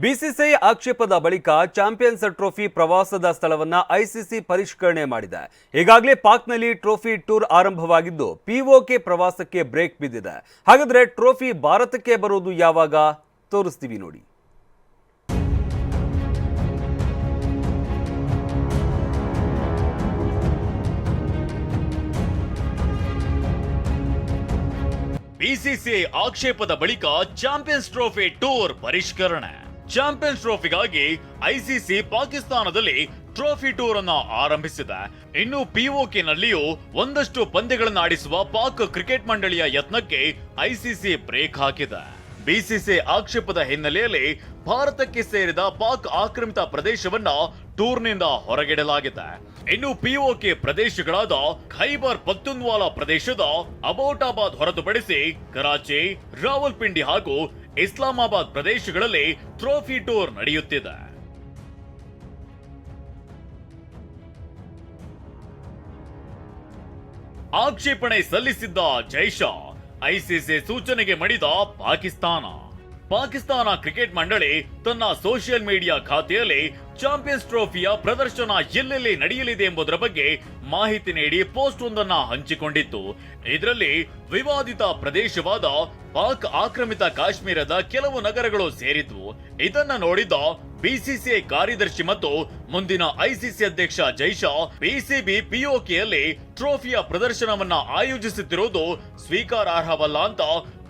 BCCI ಆಕ್ಷೇಪದ ಬಳಿಕ champions trophy ಪ್ರವಾಸದ ಸ್ಥಳವನ್ನ ಐಸಿಸಿ ಪರಿಷ್ಕರಣೆ ಮಾಡಿದೆ. ಈಗಾಗಲೇ ಪಾಕ್ನಲ್ಲಿ ಟ್ರೋಫಿ ಟೂರ್ ಆರಂಭವಾಗಿದ್ದು ಪಿಒಕೆ ಪ್ರವಾಸಕ್ಕೆ ಬ್ರೇಕ್ ಬಿದ್ದಿದೆ. ಹಾಗಾದ್ರೆ ಟ್ರೋಫಿ ಭಾರತಕ್ಕೆ ಬರೋದು ಯಾವಾಗ? ತೋರಿಸ್ತೀವಿ ನೋಡಿ. ಬಿಸಿಸಿಐ ಆಕ್ಷೇಪದ ಬಳಿಕ ಚಾಂಪಿಯನ್ಸ್ ಟ್ರೋಫಿ ಟೂರ್ ಪರಿಷ್ಕರಣೆ. ಚಾಂಪಿಯನ್ಸ್ ಟ್ರೋಫಿಗಾಗಿ ಐಸಿಸಿ ಪಾಕಿಸ್ತಾನದಲ್ಲಿ ಟ್ರೋಫಿ ಟೂರ್ ಅನ್ನು ಆರಂಭಿಸಿದೆ. ಇನ್ನು ಪಿಒಕೆ ನಲ್ಲಿಯೂ ಒಂದಷ್ಟು ಪಂದ್ಯಗಳನ್ನು ಆಡಿಸುವ ಪಾಕ್ ಕ್ರಿಕೆಟ್ ಮಂಡಳಿಯ ಯತ್ನಕ್ಕೆ ಐಸಿಸಿ ಬ್ರೇಕ್ ಹಾಕಿದೆ. ಬಿಸಿಸಿ ಆಕ್ಷೇಪದ ಹಿನ್ನೆಲೆಯಲ್ಲಿ ಭಾರತಕ್ಕೆ ಸೇರಿದ ಪಾಕ್ ಆಕ್ರಮಿತ ಪ್ರದೇಶವನ್ನ ಟೂರ್ನಿಂದ ಹೊರಗಿಡಲಾಗಿದೆ. ಇನ್ನು ಪಿಒಕೆ ಪ್ರದೇಶಗಳಾದ ಖೈಬರ್ ಪತ್ತುನ್ವಾಲಾ ಪ್ರದೇಶದ ಅಬೋಟಾಬಾದ್ ಹೊರತುಪಡಿಸಿ ಕರಾಚಿ, ರಾವಲ್ಪಿಂಡಿ ಹಾಗೂ ಇಸ್ಲಾಮಾಬಾದ್ ಪ್ರದೇಶಗಳಲ್ಲಿ ಟ್ರೋಫಿ ಟೂರ್ ನಡೆಯುತ್ತಿದೆ. ಆಕ್ಷೇಪಣೆ ಸಲ್ಲಿಸಿದ್ದ ಜೈಶಾ ಐಸಿಸಿ ಸೂಚನೆಗೆ ಮಡಿದ ಪಾಕಿಸ್ತಾನ. ಪಾಕಿಸ್ತಾನ ಕ್ರಿಕೆಟ್ ಮಂಡಳಿ ತನ್ನ ಸೋಷಿಯಲ್ ಮೀಡಿಯಾ ಖಾತೆಯಲ್ಲಿ ಚಾಂಪಿಯನ್ಸ್ ಟ್ರೋಫಿಯ ಪ್ರದರ್ಶನ ಎಲ್ಲೆಲ್ಲಿ ನಡೆಯಲಿದೆ ಎಂಬುದರ ಬಗ್ಗೆ ಮಾಹಿತಿ ನೀಡಿ ಪೋಸ್ಟ್ ಒಂದನ್ನ ಹಂಚಿಕೊಂಡಿತ್ತು. ಇದರಲ್ಲಿ ವಿವಾದಿತ ಪ್ರದೇಶವಾದ ಪಾಕ್ ಆಕ್ರಮಿತ ಕಾಶ್ಮೀರದ ಕೆಲವು ನಗರಗಳು ಸೇರಿದ್ವು. ಇದನ್ನ ನೋಡಿದ ಬಿಸಿಸಿಐ ಕಾರ್ಯದರ್ಶಿ ಮತ್ತು ಮುಂದಿನ ಐಸಿಸಿ ಅಧ್ಯಕ್ಷ ಜೈಶಾ ಬಿಸಿಬಿ ಪಿಒಕೆಯಲ್ಲಿ ಟ್ರೋಫಿಯ ಪ್ರದರ್ಶನವನ್ನ ಆಯೋಜಿಸುತ್ತಿರುವುದು ಸ್ವೀಕಾರಾರ್ಹವಲ್ಲ ಅಂತ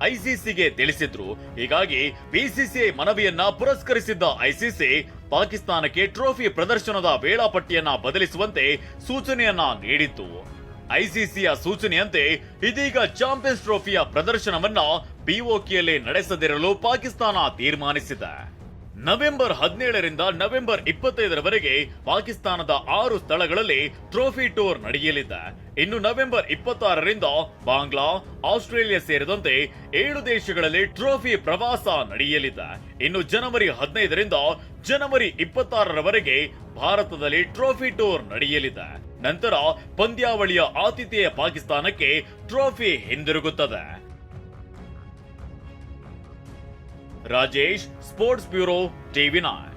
ಐಸಿಸಿಗೆ ತಿಳಿಸಿದ್ರು. ಹೀಗಾಗಿ ಬಿಸಿಸಿಐ ಮನವಿಯನ್ನ ಪುರಸ್ಕರಿಸಿದ್ದ ಐಸಿಸಿ ಪಾಕಿಸ್ತಾನಕ್ಕೆ ಟ್ರೋಫಿ ಪ್ರದರ್ಶನದ ವೇಳಾಪಟ್ಟಿಯನ್ನ ಬದಲಿಸುವಂತೆ ಸೂಚನೆಯನ್ನ ನೀಡಿತ್ತು. ಐಸಿಸಿಯ ಸೂಚನೆಯಂತೆ ಇದೀಗ ಚಾಂಪಿಯನ್ಸ್ ಟ್ರೋಫಿಯ ಪ್ರದರ್ಶನವನ್ನ ಬಿಒಕೆಯಲ್ಲಿ ನಡೆಸದಿರಲು ಪಾಕಿಸ್ತಾನ ತೀರ್ಮಾನಿಸಿದೆ. ನವೆಂಬರ್ ಹದಿನೇಳರಿಂದ ನವೆಂಬರ್ ಇಪ್ಪತ್ತೈದರವರೆಗೆ ಪಾಕಿಸ್ತಾನದ ಆರು ಸ್ಥಳಗಳಲ್ಲಿ ಟ್ರೋಫಿ ಟೂರ್ ನಡೆಯಲಿದೆ. ಇನ್ನು ನವೆಂಬರ್ ಇಪ್ಪತ್ತಾರರಿಂದ ಬಾಂಗ್ಲಾ, ಆಸ್ಟ್ರೇಲಿಯಾ ಸೇರಿದಂತೆ ಏಳು ದೇಶಗಳಲ್ಲಿ ಟ್ರೋಫಿ ಪ್ರವಾಸ ನಡೆಯಲಿದೆ. ಇನ್ನು ಜನವರಿ ಹದಿನೈದರಿಂದ ಜನವರಿ ಇಪ್ಪತ್ತಾರರವರೆಗೆ ಭಾರತದಲ್ಲಿ ಟ್ರೋಫಿ ಟೂರ್ ನಡೆಯಲಿದೆ. ನಂತರ ಪಂದ್ಯಾವಳಿಯ ಆತಿಥೇಯ ಪಾಕಿಸ್ತಾನಕ್ಕೆ trophy ಹಿಂದಿರುಗುತ್ತದೆ. Rajesh sports bureau TV nine